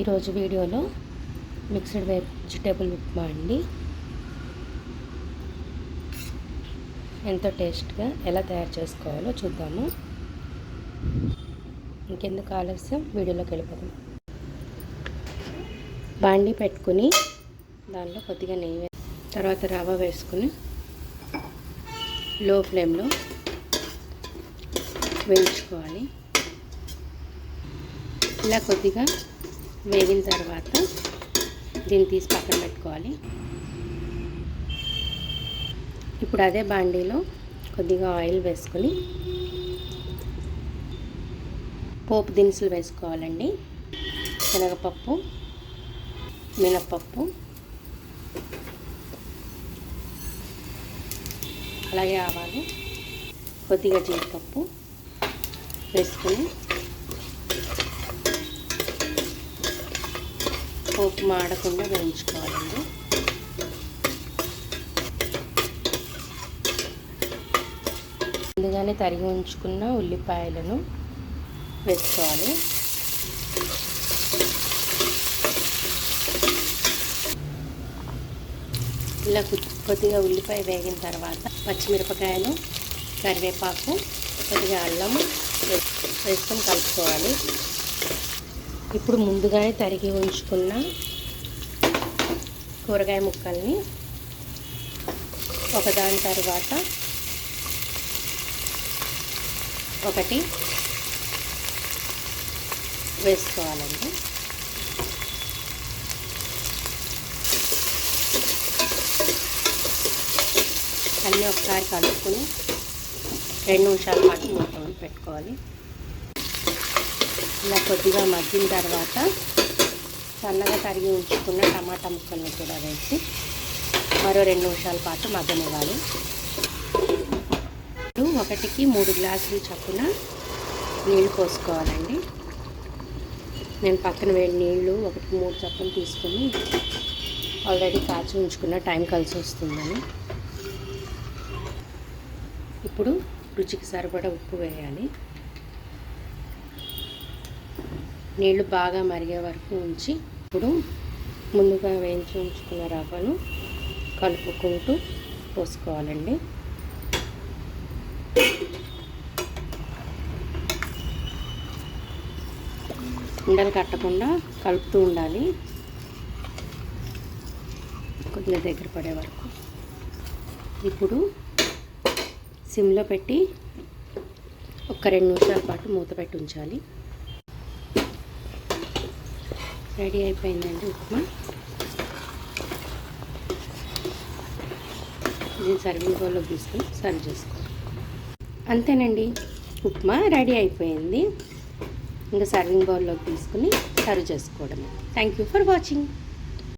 ఈరోజు వీడియోలో mixed vegetable upma అండి. ఎంతో టేస్ట్గా ఎలా తయారు చేసుకోవాలో చూద్దాము. ఇంకెందుకు ఆలస్యం? వీడియోలోకి వెళ్ళిపోదాం. బాండి పెట్టుకుని దానిలో కొద్దిగా నెయ్యి తర్వాత రవ్వ వేసుకుని లో ఫ్లేమ్లో వేయించుకోవాలి. ఇలా కొద్దిగా వేగిన తర్వాత దీన్ని తీసి పక్కన పెట్టుకోవాలి. ఇప్పుడు అదే బాండీలో కొద్దిగా ఆయిల్ వేసుకొని పోపు దినుసులు వేసుకోవాలండి. శనగపప్పు మినప్పప్పు అలాగే ఆవాలు కొద్దిగా జీడిపప్పు వేసుకుని పోపు మాడకుండా వేయించుకోవాలండి. ముందుగానే తరిగి ఉంచుకున్న ఉల్లిపాయలను వేసుకోవాలి. ఇలా కొద్దిగా ఉల్లిపాయ వేగిన తర్వాత పచ్చిమిరపకాయలు కరివేపాకు కొద్దిగా అల్లం వేసుకొని కలుపుకోవాలి. ఇప్పుడు ముందుగానే తరిగి ఉంచుకున్న కూరగాయ ముక్కల్ని ఒకదాని తర్వాత ఒకటి వేసుకోవాలండి. అన్నీ ఒకసారి కలుపుకొని రెండు నిమిషాల పాటు మూత పెట్టుకోవాలి. ఇలా కొద్దిగా మగ్గిన తర్వాత సన్నగా తరిగి ఉంచుకున్న టమాటా ముక్కలను కూడా వేసి మరో రెండు నిమిషాల పాటు మగ్గనివ్వాలి. ఇప్పుడు ఒకటికి మూడు గ్లాసులు చప్పున నీళ్ళు పోసుకోవాలండి. నేను పక్కన వేడి నీళ్ళు ఒకటికి మూడు చప్పున తీసుకుని ఆల్రెడీ కాచి ఉంచుకున్న టైం కలిసి వస్తుందని. ఇప్పుడు రుచికి సరిపడా ఉప్పు వేయాలి. నీళ్ళు బాగా మరిగే వరకు ఉంచి ఇప్పుడు ముందుగా వేయించి ఉంచుకున్న రవ్వను కలుపుకుంటూ పోసుకోవాలండి. ఉండలు కట్టకుండా కలుపుతూ ఉండాలి. కొద్దిగా దగ్గర పడే వరకు. ఇప్పుడు సిమ్లో పెట్టి ఒక రెండు నిమిషాల పాటు మూత పెట్టి ఉంచాలి. రెడీ అయిపోయిందండి ఉప్మా. దీన్ని సర్వింగ్ బౌల్లోకి తీసుకొని సర్వ్ చేసుకోవాలి అంతేనండి ఉప్మా రెడీ అయిపోయింది. ఇంకా సర్వింగ్ బౌల్లోకి తీసుకుని సర్వ్ చేసుకోవడమే. Thank you for watching